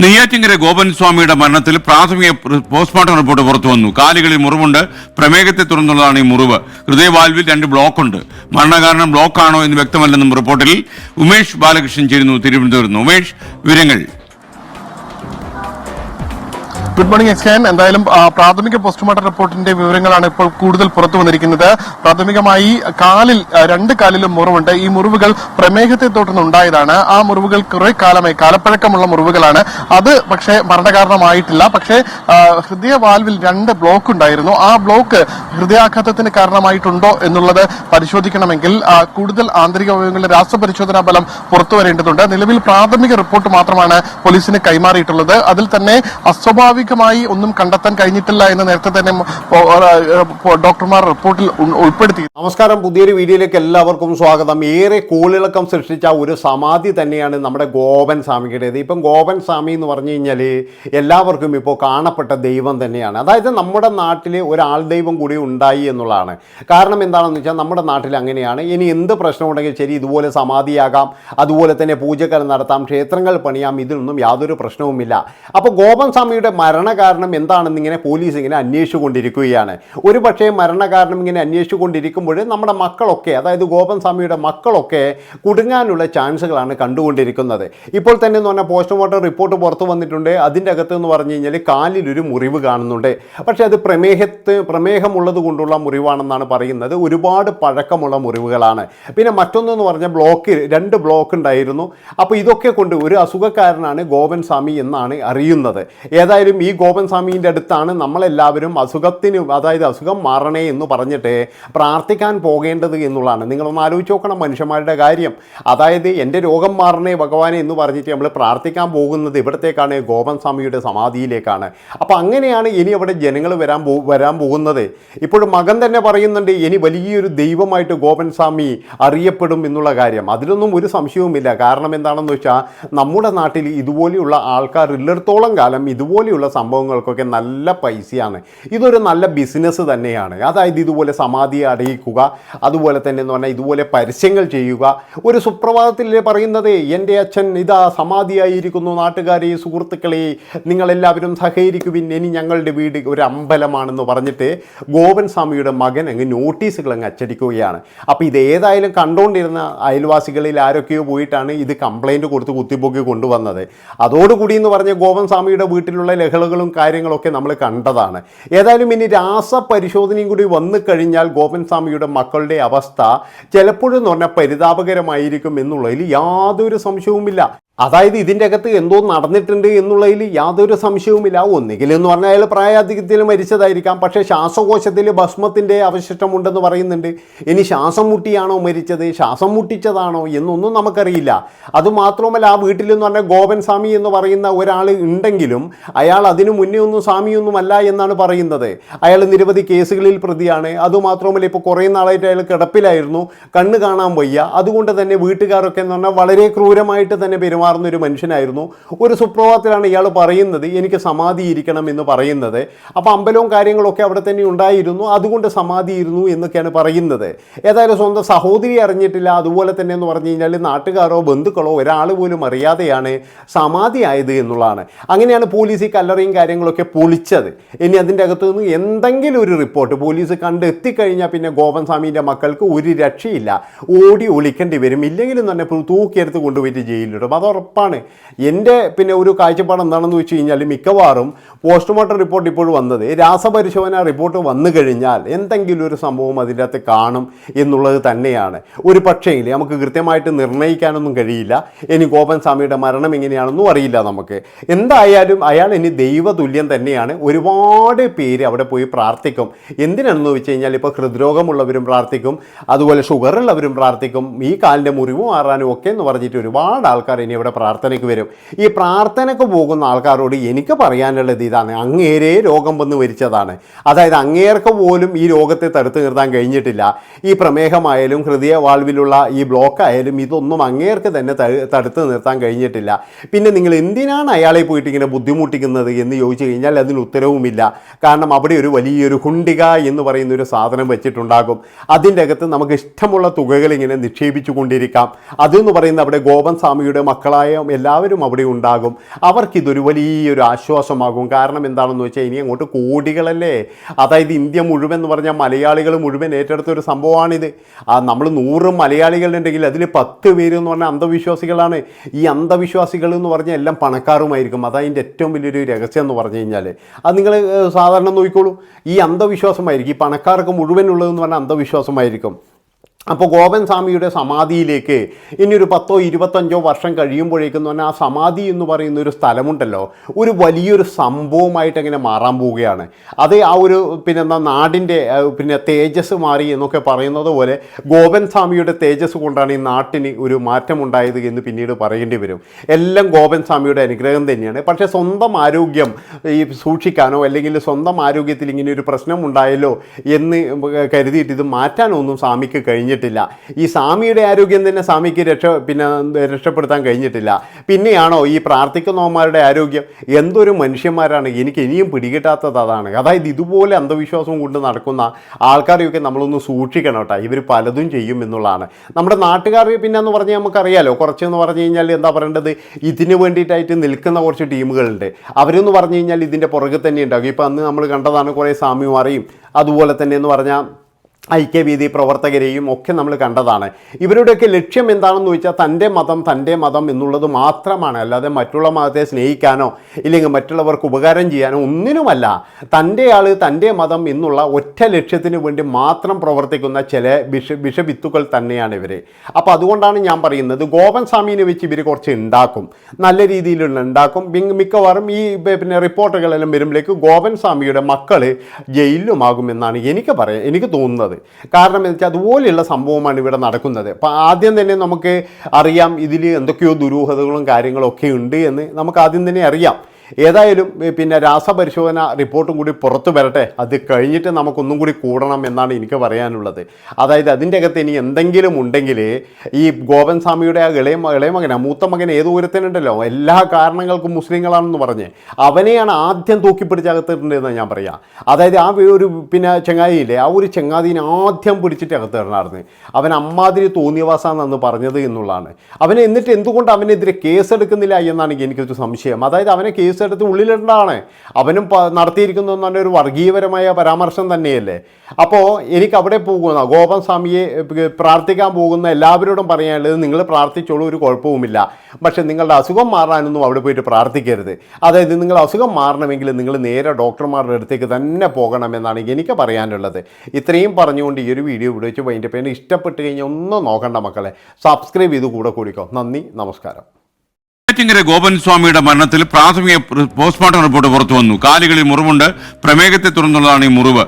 നെയ്യാറ്റിങ്കര ഗോപൻ സ്വാമിയുടെ മരണത്തിൽ പ്രാഥമിക പോസ്റ്റ്മോർട്ടം റിപ്പോർട്ട് പുറത്തു വന്നു. കാലുകളിൽ മുറിവുണ്ട്. പ്രമേഹത്തെ തുടർന്നുള്ളതാണ് ഈ മുറിവ്. ഹൃദയവാൽവിൽ രണ്ട് ബ്ലോക്കുണ്ട്. മരണകാരണം ബ്ലോക്കാണോ എന്ന് വ്യക്തമല്ലെന്നും റിപ്പോർട്ടിൽ ഉമേഷ് ബാലകൃഷ്ണൻ ചേരുന്നു. തിരുവനന്തപുരത്ത്. ഉമേഷ് വിവരങ്ങൾ. ഗുഡ് മോർണിംഗ് എക്സ്കാൻ എന്തായാലും പ്രാഥമിക പോസ്റ്റ്മോർട്ടം റിപ്പോർട്ടിന്റെ വിവരങ്ങളാണ് ഇപ്പോൾ കൂടുതൽ പുറത്തു വന്നിരിക്കുന്നത്. പ്രാഥമികമായി കാലിൽ രണ്ട് കാലിലും മുറിവുണ്ട്. ഈ മുറിവുകൾ പ്രമേഹത്തെ തുടർന്ന് ഉണ്ടായതാണ് ആ മുറിവുകൾ കുറെ കാലമായി കാലപ്പഴക്കമുള്ള മുറിവുകളാണ്. അത് പക്ഷേ മരണകാരണമായിട്ടില്ല. പക്ഷേ ഹൃദയ വാൽവിൽ രണ്ട് ബ്ലോക്ക് ഉണ്ടായിരുന്നു. ആ ബ്ലോക്ക് ഹൃദയാഘാതത്തിന് കാരണമായിട്ടുണ്ടോ എന്നുള്ളത് പരിശോധിക്കണമെങ്കിൽ കൂടുതൽ ആന്തരിക അവയവങ്ങളുടെ രാസപരിശോധനാ ഫലം പുറത്തു വരേണ്ടതുണ്ട്. നിലവിൽ പ്രാഥമിക റിപ്പോർട്ട് മാത്രമാണ് പോലീസിന് കൈമാറിയിട്ടുള്ളത്. അതിൽ തന്നെ അസ്വാഭാവികമായി ഒന്നും കണ്ടെത്താൻ കഴിഞ്ഞിട്ടില്ല എന്ന് നേരത്തെ തന്നെ ഡോക്ടർമാർ റിപ്പോർട്ടിൽ ഉൾ- ഉൾപ്പെടുത്തി. നമസ്കാരം. പുതിയൊരു വീഡിയോയിലേക്ക് എല്ലാവർക്കും സ്വാഗതം. ഏറെ കോളിളക്കം സൃഷ്ടിച്ച ഒരു സമാധി തന്നെയാണ് നമ്മുടെ ഗോപൻ സ്വാമിയുടേത്. ഇപ്പം ഗോപൻ സ്വാമി എന്ന് പറഞ്ഞു കഴിഞ്ഞാൽ എല്ലാവർക്കും ഇപ്പോൾ കാണപ്പെട്ട ദൈവം തന്നെയാണ്. അതായത് നമ്മുടെ നാട്ടിൽ ഒരാൾ ദൈവം കൂടി ഉണ്ടായി എന്നുള്ളതാണ്. കാരണം എന്താണെന്ന് വെച്ചാൽ നമ്മുടെ നാട്ടിൽ അങ്ങനെയാണ്. ഇനി എന്ത് പ്രശ്നമുണ്ടെങ്കിൽ ശരി ഇതുപോലെ സമാധിയാകാം അതുപോലെ തന്നെ പൂജകൾ നടത്താം ക്ഷേത്രങ്ങൾ പണിയാം ഇതിലൊന്നും യാതൊരു പ്രശ്നവുമില്ല. അപ്പോൾ ഗോപൻ സ്വാമിയുടെ മരണകാരണം എന്താണെന്ന് ഇങ്ങനെ പോലീസ് ഇങ്ങനെ അന്വേഷിച്ചുകൊണ്ടിരിക്കുകയാണ്. ഒരു പക്ഷേ മരണകാരണം ഇങ്ങനെ അന്വേഷിച്ചുകൊണ്ടിരിക്കുമ്പോൾ നമ്മുടെ മക്കളൊക്കെ അതായത് ഗോപൻ സ്വാമിയുടെ മക്കളൊക്കെ കുടുങ്ങാനുള്ള ചാൻസുകളാണ് കണ്ടുകൊണ്ടിരിക്കുന്നത്. ഇപ്പോൾ തന്നെ എന്ന് പറഞ്ഞാൽ പോസ്റ്റ്മോർട്ടം റിപ്പോർട്ട് പുറത്തു വന്നിട്ടുണ്ട്. അതിന്റെ അകത്ത് എന്ന് പറഞ്ഞു കഴിഞ്ഞാൽ കാലിലൊരു മുറിവ് കാണുന്നുണ്ട്. പക്ഷേ അത് പ്രമേഹത്ത് പ്രമേഹമുള്ളത് കൊണ്ടുള്ള മുറിവാണെന്നാണ് പറയുന്നത്. ഒരുപാട് പഴക്കമുള്ള മുറിവുകളാണ്. പിന്നെ മറ്റൊന്നെന്ന് പറഞ്ഞാൽ ബ്ലോക്ക് രണ്ട് ബ്ലോക്ക് ഉണ്ടായിരുന്നു. അപ്പോൾ ഇതൊക്കെ കൊണ്ട് ഒരു അസുഖക്കാരനാണ് ഗോപൻ സ്വാമി എന്നാണ് അറിയുന്നത്. ഏതായാലും ഈ ഗോപൻ സ്വാമീന്റെ അടുത്താണ് നമ്മളെല്ലാവരും അസുഖത്തിന് അതായത് അസുഖം മാറണേ എന്ന് പറഞ്ഞിട്ട് പ്രാർത്ഥിക്കാൻ പോകേണ്ടത് എന്നുള്ളതാണ്. നിങ്ങളൊന്ന് ആലോചിച്ച് നോക്കണം മനുഷ്യന്മാരുടെ കാര്യം. അതായത് എന്റെ രോഗം മാറണേ ഭഗവാനെ എന്ന് പറഞ്ഞിട്ട് നമ്മൾ പ്രാർത്ഥിക്കാൻ പോകുന്നത് ഇവിടത്തേക്കാണ് ഗോപൻ സ്വാമിയുടെ സമാധിയിലേക്കാണ്. അപ്പോൾ അങ്ങനെയാണ് ഇനി അവിടെ ജനങ്ങൾ വരാൻ പോ വരാൻ പോകുന്നത്. ഇപ്പോഴും മകൻ തന്നെ പറയുന്നുണ്ട് ഇനി വലിയൊരു ദൈവമായിട്ട് ഗോപൻ സ്വാമി അറിയപ്പെടും എന്നുള്ള കാര്യം. അതിലൊന്നും ഒരു സംശയവുമില്ല. കാരണം എന്താണെന്ന് വെച്ചാൽ നമ്മുടെ നാട്ടിൽ ഇതുപോലെയുള്ള ആൾക്കാർ ഉള്ളിടത്തോളം കാലം ഇതുപോലെയുള്ള സംഭവങ്ങൾക്കൊക്കെ നല്ല പൈസയാണ്. ഇതൊരു നല്ല ബിസിനസ് തന്നെയാണ്. അതായത് ഇതുപോലെ സമാധി അടയിക്കുക അതുപോലെ തന്നെ എന്ന് പറഞ്ഞാൽ ഇതുപോലെ പരസ്യങ്ങൾ ചെയ്യുക. ഒരു സുപ്രഭാതത്തിൽ പറയുന്നത് എന്റെ അച്ഛൻ ഇതാ സമാധിയായിരിക്കുന്നു നാട്ടുകാരെ സുഹൃത്തുക്കളെ നിങ്ങളെല്ലാവരും സഹകരിക്കുവിൻ. ഇനി ഞങ്ങളുടെ വീട് ഒരു അമ്പലമാണെന്ന് പറഞ്ഞിട്ട് ഗോപൻ സ്വാമിയുടെ മകൻ അങ്ങ് നോട്ടീസുകൾ അങ്ങ് അച്ചടിക്കുകയാണ്. അപ്പോൾ ഇത് ഏതായാലും കണ്ടുകൊണ്ടിരുന്ന അയൽവാസികളിൽ ആരൊക്കെയോ പോയിട്ടാണ് ഇത് കംപ്ലൈന്റ് കൊടുത്ത് കുത്തിപ്പൊക്കി കൊണ്ടുവന്നത്. അതോടുകൂടി എന്ന് പറഞ്ഞ ഗോപൻ സ്വാമിയുടെ വീട്ടിലുള്ള ലഹളകളും കാര്യങ്ങളൊക്കെ നമ്മൾ കണ്ടതാണ്. ഏതായാലും ഇനി രാസപരിശോധനയും കൂടി വന്നു കഴിഞ്ഞാൽ ഗോപൻ സ്വാമിയുടെ മക്കളുടെ അവസ്ഥ ചിലപ്പോഴും എന്ന് പറഞ്ഞാൽ പരിതാപകരമായിരിക്കും എന്നുള്ളതിൽ യാതൊരു സംശയവുമില്ല. അതായത് ഇതിന്റെ അകത്ത് എന്തോ നടന്നിട്ടുണ്ട് എന്നുള്ളതിൽ യാതൊരു സംശയവുമില്ല. ഒന്നുകിൽ എന്ന് പറഞ്ഞാൽ അയാൾ പ്രായാധിക്യത്തിൽ മരിച്ചതായിരിക്കാം. പക്ഷേ ശ്വാസകോശത്തിൽ ഭസ്മത്തിന്റെ അവശിഷ്ടമുണ്ടെന്ന് പറയുന്നുണ്ട്. ഇനി ശ്വാസം മുട്ടിയാണോ മരിച്ചത്? ശ്വാസം മുട്ടിച്ചതാണോ എന്നൊന്നും നമുക്കറിയില്ല. അതുമാത്രവുമല്ല ആ വീട്ടിലെന്ന് പറഞ്ഞാൽ ഗോപൻ സ്വാമി എന്ന് പറയുന്ന ഒരാൾ ഉണ്ടെങ്കിലും അയാൾ അതിനു മുന്നേ ഒന്നും സ്വാമിയൊന്നുമല്ല എന്നാണ് പറയുന്നത്. അയാൾ നിരവധി കേസുകളിൽ പ്രതിയാണ്. അതുമാത്രവുമല്ല ഇപ്പോൾ കുറേ നാളായിട്ട് അയാൾ കിടപ്പിലായിരുന്നു. കണ്ണ് കാണാൻ വയ്യ. അതുകൊണ്ട് തന്നെ വീട്ടുകാരൊക്കെ എന്ന് പറഞ്ഞാൽ വളരെ ക്രൂരമായിട്ട് തന്നെ പെരുമാറുന്ന ഒരു മനുഷ്യനായിരുന്നു. ഒരു സുപ്രഭാതത്തിലാണ് ഇയാൾ പറയുന്നത് എനിക്ക് സമാധി ഇരിക്കണം എന്ന് പറയുന്നത്. അപ്പോൾ അമ്പലവും കാര്യങ്ങളൊക്കെ അവിടെ തന്നെ ഉണ്ടായിരുന്നു. അതുകൊണ്ട് സമാധി ഇരുന്നു എന്നൊക്കെയാണ് പറയുന്നത്. ഏതായാലും സ്വന്തം സഹോദരി അറിഞ്ഞിട്ടില്ല. അതുപോലെ തന്നെ എന്ന് പറഞ്ഞു കഴിഞ്ഞാൽ നാട്ടുകാരോ ബന്ധുക്കളോ ഒരാൾ പോലും അറിയാതെയാണ് സമാധി ആയത് എന്നുള്ളതാണ്. അങ്ങനെയാണ് പോലീസ് ഈ കല്ലറയും കാര്യങ്ങളൊക്കെ പൊളിച്ചത്. ഇനി അതിന്റെ അകത്തു നിന്ന് എന്തെങ്കിലും ഒരു റിപ്പോർട്ട് പോലീസ് കണ്ടെത്തിക്കഴിഞ്ഞാൽ പിന്നെ ഗോപൻ സ്വാമീന്റെ മക്കൾക്ക് ഒരു രക്ഷയില്ല. ഓടി ഒളിക്കേണ്ടി വരും. ഇല്ലെങ്കിലും തന്നെ തൂക്കിയെടുത്ത് കൊണ്ടുപോയിട്ട് ജയിലിലിടും. അത് ഉറപ്പാണ്. എന്റെ പിന്നെ ഒരു കാഴ്ചപ്പാട് എന്താണെന്ന് വെച്ച് കഴിഞ്ഞാൽ മിക്കവാറും പോസ്റ്റ്മോർട്ടം റിപ്പോർട്ട് ഇപ്പോൾ വന്നത് രാസപരിശോധന റിപ്പോർട്ട് വന്നു കഴിഞ്ഞാൽ എന്തെങ്കിലും ഒരു സംഭവം അതിന്റെ അകത്ത് കാണും എന്നുള്ളത് തന്നെയാണ്. ഒരു പക്ഷേ നമുക്ക് കൃത്യമായിട്ട് നിർണയിക്കാനൊന്നും കഴിയില്ല. ഇനി ഗോപൻ സ്വാമിയുടെ മരണം എങ്ങനെയാണെന്നും അറിയില്ല നമുക്ക്. എന്തായാലും അയാൾ ഇനി ദൈവതുല്യം തന്നെയാണ്. ഒരുപാട് പേര് അവിടെ പോയി പ്രാർത്ഥിക്കും. എന്തിനാണെന്ന് വെച്ച് കഴിഞ്ഞാൽ ഇപ്പോൾ ഹൃദ്രോഗമുള്ളവരും പ്രാർത്ഥിക്കും. അതുപോലെ ഷുഗറുള്ളവരും പ്രാർത്ഥിക്കും. ഈ കാലിന്റെ മുറിവ് മാറാനും ഒക്കെ എന്ന് പറഞ്ഞിട്ട് ഒരുപാട് ആൾക്കാർ ഇനി ഇവിടെ പ്രാർത്ഥനയ്ക്ക് വരും. ഈ പ്രാർത്ഥനയ്ക്ക് പോകുന്ന ആൾക്കാരോട് എനിക്ക് പറയാനുള്ളത് ഇതാണ്. അങ്ങേരെ രോഗം വന്ന് വരിച്ചതാണ് അതായത് അങ്ങേർക്ക് പോലും ഈ രോഗത്തെ തടുത്തു നിർത്താൻ കഴിഞ്ഞിട്ടില്ല. ഈ പ്രമേഹമായാലും ഹൃദയവാൾവിലുള്ള ഈ ബ്ലോക്ക് ആയാലും ഇതൊന്നും അങ്ങേർക്ക് തന്നെ തടുത്തു നിർത്താൻ കഴിഞ്ഞിട്ടില്ല. പിന്നെ നിങ്ങൾ എന്തിനാണ് അയാളെ പോയിട്ട് ഇങ്ങനെ ബുദ്ധിമുട്ടിക്കുന്നത് എന്ന് ചോദിച്ചു കഴിഞ്ഞാൽ അതിന് ഉത്തരവുമില്ല. കാരണം അവിടെ ഒരു വലിയൊരു ഹുണ്ടിക എന്ന് പറയുന്ന ഒരു സാധനം വെച്ചിട്ടുണ്ടാകും. അതിന്റെ അകത്ത് നമുക്ക് ഇഷ്ടമുള്ള തുകകൾ ഇങ്ങനെ നിക്ഷേപിച്ചു കൊണ്ടിരിക്കാം. അതെന്ന് പറയുന്ന അവിടെ ഗോപൻ സ്വാമിയുടെ മക്കൾ മക്കളായ എല്ലാവരും അവിടെ ഉണ്ടാകും. അവർക്കിതൊരു വലിയൊരു ആശ്വാസമാകും. കാരണം എന്താണെന്ന് വെച്ചാൽ ഇനി അങ്ങോട്ട് കോടികളല്ലേ? അതായത് ഇന്ത്യ മുഴുവൻ എന്ന് പറഞ്ഞാൽ മലയാളികൾ മുഴുവൻ ഏറ്റെടുത്ത ഒരു സംഭവമാണിത്. നമ്മൾ നൂറ് മലയാളികളുണ്ടെങ്കിൽ അതിൽ പത്ത് പേര് എന്ന് പറഞ്ഞാൽ അന്ധവിശ്വാസികളാണ്. ഈ അന്ധവിശ്വാസികൾ എന്ന് പറഞ്ഞാൽ എല്ലാം പണക്കാരുമായിരിക്കും. അതതിന്റെ ഏറ്റവും വലിയൊരു രഹസ്യം എന്ന് പറഞ്ഞു കഴിഞ്ഞാൽ അത് നിങ്ങൾ സാധാരണ നോക്കിക്കോളൂ. ഈ അന്ധവിശ്വാസമായിരിക്കും. ഈ പണക്കാർക്ക് മുഴുവനുള്ളതെന്ന് പറഞ്ഞാൽ അന്ധവിശ്വാസമായിരിക്കും. അപ്പോൾ ഗോപൻ സ്വാമിയുടെ സമാധിയിലേക്ക് ഇനി ഒരു പത്തോ ഇരുപത്തഞ്ചോ വർഷം കഴിയുമ്പോഴേക്കെന്ന് പറഞ്ഞാൽ ആ സമാധി എന്ന് പറയുന്ന ഒരു സ്ഥലമുണ്ടല്ലോ ഒരു വലിയൊരു സംഭവമായിട്ട് അങ്ങനെ മാറാൻ പോവുകയാണ്. അത് ആ ഒരു പിന്നെ എന്താ നാടിന്റെ പിന്നെ തേജസ് മാറി എന്നൊക്കെ പറയുന്നത് പോലെ ഗോപൻ സ്വാമിയുടെ തേജസ് കൊണ്ടാണ് ഈ നാട്ടിന് ഒരു മാറ്റമുണ്ടായത് എന്ന് പിന്നീട് പറയേണ്ടി വരും. എല്ലാം ഗോപൻ സ്വാമിയുടെ അനുഗ്രഹം തന്നെയാണ്. പക്ഷേ സ്വന്തം ആരോഗ്യം ഈ സൂക്ഷിക്കാനോ അല്ലെങ്കിൽ സ്വന്തം ആരോഗ്യത്തിൽ ഇങ്ങനെ ഒരു പ്രശ്നം ഉണ്ടായല്ലോ എന്ന് കരുതിയിട്ട് ഇത് മാറ്റാനൊന്നും സ്വാമിക്ക് കഴിഞ്ഞിട്ടില്ല. ഈ സ്വാമിയുടെ ആരോഗ്യം തന്നെ സ്വാമിക്ക് രക്ഷ പിന്നെ രക്ഷപ്പെടുത്താൻ കഴിഞ്ഞിട്ടില്ല. പിന്നെയാണോ ഈ പ്രാർത്ഥിക്കുന്നവന്മാരുടെ ആരോഗ്യം? എന്തൊരു മനുഷ്യന്മാരാണ്. എനിക്ക് ഇനിയും പിടികിട്ടാത്തത് അതാണ്. അതായത് ഇതുപോലെ അന്ധവിശ്വാസം കൊണ്ട് നടക്കുന്ന ആൾക്കാരെയൊക്കെ നമ്മളൊന്ന് സൂക്ഷിക്കണം കേട്ടോ. ഇവർ പലതും ചെയ്യും എന്നുള്ളതാണ്. നമ്മുടെ നാട്ടുകാർ പിന്നെ എന്ന് പറഞ്ഞാൽ നമുക്കറിയാലോ. കുറച്ചെന്ന് പറഞ്ഞു കഴിഞ്ഞാൽ എന്താ പറയേണ്ടത്? ഇതിന് വേണ്ടിയിട്ടായിട്ട് നിൽക്കുന്ന കുറച്ച് ടീമുകളുണ്ട്. അവരെന്ന് പറഞ്ഞു കഴിഞ്ഞാൽ ഇതിന്റെ പുറകെ തന്നെ ഉണ്ടാകും. ഇപ്പം അന്ന് നമ്മൾ കണ്ടതാണ് കുറേ സ്വാമിമാരെയും അതുപോലെ തന്നെ എന്ന് പറഞ്ഞാൽ ഐക്യവേദി പ്രവർത്തകരെയും ഒക്കെ നമ്മൾ കണ്ടതാണ്. ഇവരുടെയൊക്കെ ലക്ഷ്യം എന്താണെന്ന് ചോദിച്ചാൽ തന്റെ മതം തന്റെ മതം എന്നുള്ളത് മാത്രമാണ്. അല്ലാതെ മറ്റുള്ള മതത്തെ സ്നേഹിക്കാനോ ഇല്ലെങ്കിൽ മറ്റുള്ളവർക്ക് ഉപകാരം ചെയ്യാനോ ഒന്നിനുമല്ല. തന്റെ ആൾ തന്റെ മതം എന്നുള്ള ഒറ്റ ലക്ഷ്യത്തിന് വേണ്ടി മാത്രം പ്രവർത്തിക്കുന്ന ചില വിഷ വിഷവിത്തുക്കൾ തന്നെയാണ് ഇവർ അപ്പോൾ അതുകൊണ്ടാണ് ഞാൻ പറയുന്നത് ഗോപൻ സ്വാമീനെ വെച്ച് ഇവർ കുറച്ച് ഉണ്ടാക്കും. നല്ല രീതിയിലുള്ള ഉണ്ടാക്കും. മിക്കവാറും ഈ പിന്നെ റിപ്പോർട്ടുകളെല്ലാം വരുമ്പോഴേക്ക് ഗോപൻ സ്വാമിയുടെ മക്കൾ ജയിലിലുമാകുമെന്നാണ് എനിക്ക് പറയാൻ എനിക്ക് തോന്നുന്നത്. കാരണം എന്ന് വെച്ചാൽ അതുപോലെയുള്ള സംഭവമാണ് ഇവിടെ നടക്കുന്നത്. അപ്പം ആദ്യം തന്നെ നമുക്ക് അറിയാം ഇതിൽ എന്തൊക്കെയോ ദുരൂഹതകളും കാര്യങ്ങളൊക്കെ ഉണ്ട് എന്ന് നമുക്ക് ആദ്യം തന്നെ അറിയാം. ഏതായാലും പിന്നെ രാസപരിശോധന റിപ്പോർട്ടും കൂടി പുറത്തു വരട്ടെ. അത് കഴിഞ്ഞിട്ട് നമുക്കൊന്നും കൂടി കൂടണം എന്നാണ് എനിക്ക് പറയാനുള്ളത്. അതായത് അതിന്റെ അകത്ത് ഇനി എന്തെങ്കിലും ഉണ്ടെങ്കിൽ ഈ ഗോപൻ സ്വാമിയുടെ ആ ഇളയ മ- ഇളയ മകൻ ആ മൂത്ത മകൻ ഏത് ഉയരത്തിനുണ്ടല്ലോ എല്ലാ കാരണങ്ങൾക്കും മുസ്ലിങ്ങളാണെന്ന് പറഞ്ഞ്. അവനെയാണ് ആദ്യം തൂക്കിപ്പിടിച്ചകത്തിട്ടുണ്ടെന്ന് ഞാൻ പറയാം. അതായത് ആ ഒരു പിന്നെ ചങ്ങാതിയില്ലേ ആ ഒരു ചങ്ങാതിനെ ആദ്യം പിടിച്ചിട്ട് അകത്തിടണമായിരുന്നു അവൻ അമ്മാതിരി തോന്നിയവാസാണെന്ന് പറഞ്ഞത് എന്നുള്ളതാണ്. അവനെ എന്നിട്ട് എന്തുകൊണ്ട് അവനെതിരെ കേസെടുക്കുന്നില്ല എന്നാണ് എനിക്കൊരു സംശയം. അതായത് അവനെ കേസെടുത്ത് ഉള്ളിലിടേണ്ടതാണ്. അവനും നടത്തിയിരിക്കുന്നത് എന്ന് പറഞ്ഞ ഒരു വർഗീയപരമായ പരാമർശം തന്നെയല്ലേ. അപ്പോൾ എനിക്ക് അവിടെ പോകുന്ന ഗോപൻ സ്വാമിയെ പ്രാർത്ഥിക്കാൻ പോകുന്ന എല്ലാവരോടും പറയാനുള്ളത് നിങ്ങൾ പ്രാർത്ഥിച്ചോളൂ ഒരു കുഴപ്പവുമില്ല. പക്ഷേ നിങ്ങളുടെ അസുഖം മാറാനൊന്നും അവിടെ പോയിട്ട് പ്രാർത്ഥിക്കരുത്. അതായത് നിങ്ങൾ അസുഖം മാറണമെങ്കിൽ നിങ്ങൾ നേരെ ഡോക്ടർമാരുടെ അടുത്തേക്ക് തന്നെ പോകണമെന്നാണ് എനിക്ക് പറയാനുള്ളത്. ഇത്രയും പറഞ്ഞുകൊണ്ട് ഈ ഒരു വീഡിയോ ഇവിടെ വെച്ച് വൈന്റെ പേര് ഇഷ്ടപ്പെട്ട് കഴിഞ്ഞാൽ ഒന്നും നോക്കണ്ട മക്കളെ. സബ്സ്ക്രൈബ് ചെയ്ത് കൂടെ കൂടിക്കോ. നന്ദി നമസ്കാരം. നെയ്യാറ്റിൻകര ഗോപൻ സ്വാമിയുടെ മരണത്തിൽ പ്രാഥമിക പോസ്റ്റ്മോർട്ടം റിപ്പോർട്ട് പുറത്തു വന്നു കാലുകളിൽ മുറിവുണ്ട്. പ്രമേഹത്തെ തുടർന്നുള്ളതാണ് ഈ മുറിവ്.